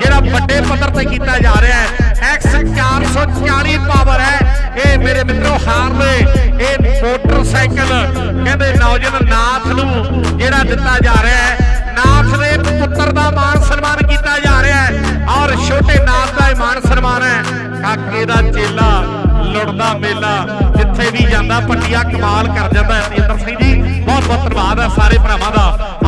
ਜਿਹੜਾ ਵੱਡੇ ਪੱਧਰ ਤੇ ਕੀਤਾ ਜਾ ਰਿਹਾ ਹੈ। ਐਕਸ 440 ਪਾਵਰ ਹੈ। ਇਹ ਮੇਰੇ ਮਿੱਤਰੋ ਹਾਰਲੇ ਇਹ ਮੋਟਰਸਾਈਕਲ, ਕਹਿੰਦੇ ਨੌਜਵਾਨ ਨਾਥ ਨੂੰ ਜਿਹੜਾ ਦਿੱਤਾ ਜਾ ਰਿਹਾ ਹੈ। ਨਾਥ ਦੇ ਪੁੱਤਰ ਦਾ ਮਾਨ ਸਨਮਾਨ ਕੀਤਾ ਜਾ ਰਿਹਾ ਹੈ ਔਰ ਛੋਟੇ ਨਾਥ ਦਾ ਇਹ ਮਾਨ ਸਨਮਾਨ ਹੈ। ਕਾਕੇ ਦਾ ਚੇਲਾ, ਲੁੜਦਾ ਮੇਲਾ, ਜਿੱਥੇ ਵੀ ਜਾਂਦਾ ਪੱਟੀਆਂ ਕਮਾਲ ਕਰ ਜਾਂਦਾ ਹੈ। ਸਿੰਘ ਜੀ ਬਹੁਤ ਬਹੁਤ ਧੰਨਵਾਦ ਹੈ ਸਾਰੇ ਭਰਾਵਾਂ ਦਾ।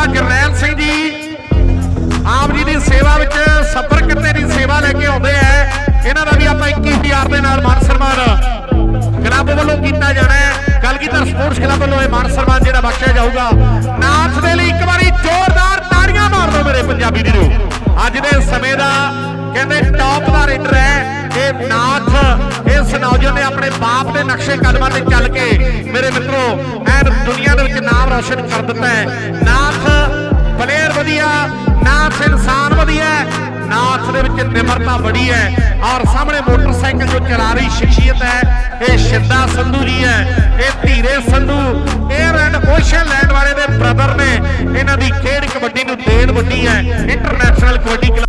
ਬਾਬਾ ਗੁਰਨੈਲ ਸਿੰਘ ਜੀ, ਆਪ ਜੀ ਦੀ ਸੇਵਾ ਵਿੱਚ ਸਫਰ ਕਿਤੇ ਦੀ ਸੇਵਾ ਲੈ ਕੇ ਆਉਂਦੇ ਆ। ਇਹਨਾਂ ਦਾ ਵੀ ਆਪਾਂ 21000 ਦੇ ਨਾਲ ਮਾਨ ਸਨਮਾਨ ਕਲੱਬ ਵੱਲੋਂ ਕੀਤਾ ਜਾਣਾ ਹੈ। ਕਲਗੀਧਰ ਸਪੋਰਟਸ ਕਲੱਬ ਵੱਲੋਂ ਇਹ ਮਾਨ ਸਨਮਾਨ ਜਿਹੜਾ ਬਖਸ਼ਿਆ ਜਾਊਗਾ। ਨਾਥ ਦੇ ਲਈ ਇੱਕ ਵਾਰੀ ਜ਼ੋਰਦਾਰ ਤਾੜੀਆਂ ਮਾਰ ਦਿਓ ਮੇਰੇ ਪੰਜਾਬੀ ਵੀਰੋ। ਅੱਜ ਦੇ ਸਮੇਂ ਦਾ ਕਹਿੰਦੇ ਟੌਪ ਦਾ ਰੇਡਰ ਹੈ। ਇਹ ਨਾਥ, ਇਸ ਨੌਜਵਾਨ ਨੇ ਆਪਣੇ ਬਾਪ ਦੇ ਨਕਸ਼ੇ ਕਦਮਾਂ ਤੇ ਚੱਲ ਕੇ ਮੇਰੇ ਮਿੱਤਰੋ, ਐਨ ਦੁਨੀਆ ਦੇ ਵਿੱਚ ਨਾਮ ਰੌਸ਼ਨ ਕਰ ਦਿੱਤਾ ਹੈ। ਨਾਥ ਨਿਮਰਤਾ ਬੜੀ ਹੈ। ਔਰ ਸਾਹਮਣੇ ਮੋਟਰਸਾਈਕਲ ਜੋ ਚਲਾ ਰਹੀ ਸ਼ਖਸੀਅਤ ਹੈ, ਇਹ ਸ਼ਿੰਦਾ ਸੰਧੂ ਜੀ ਹੈ। ਇਹ ਧੀਰੇ Sandhu air and ocean land ਵਾਲੇ ਦੇ ਬ੍ਰਦਰ ਨੇ। ਇਹਨਾਂ ਦੀ ਖੇਡ ਕਬੱਡੀ ਨੂੰ ਦੇਣ ਵੱਡੀ ਹੈ। ਇੰਟਰਨੈਸ਼ਨਲ ਕਬੱਡੀ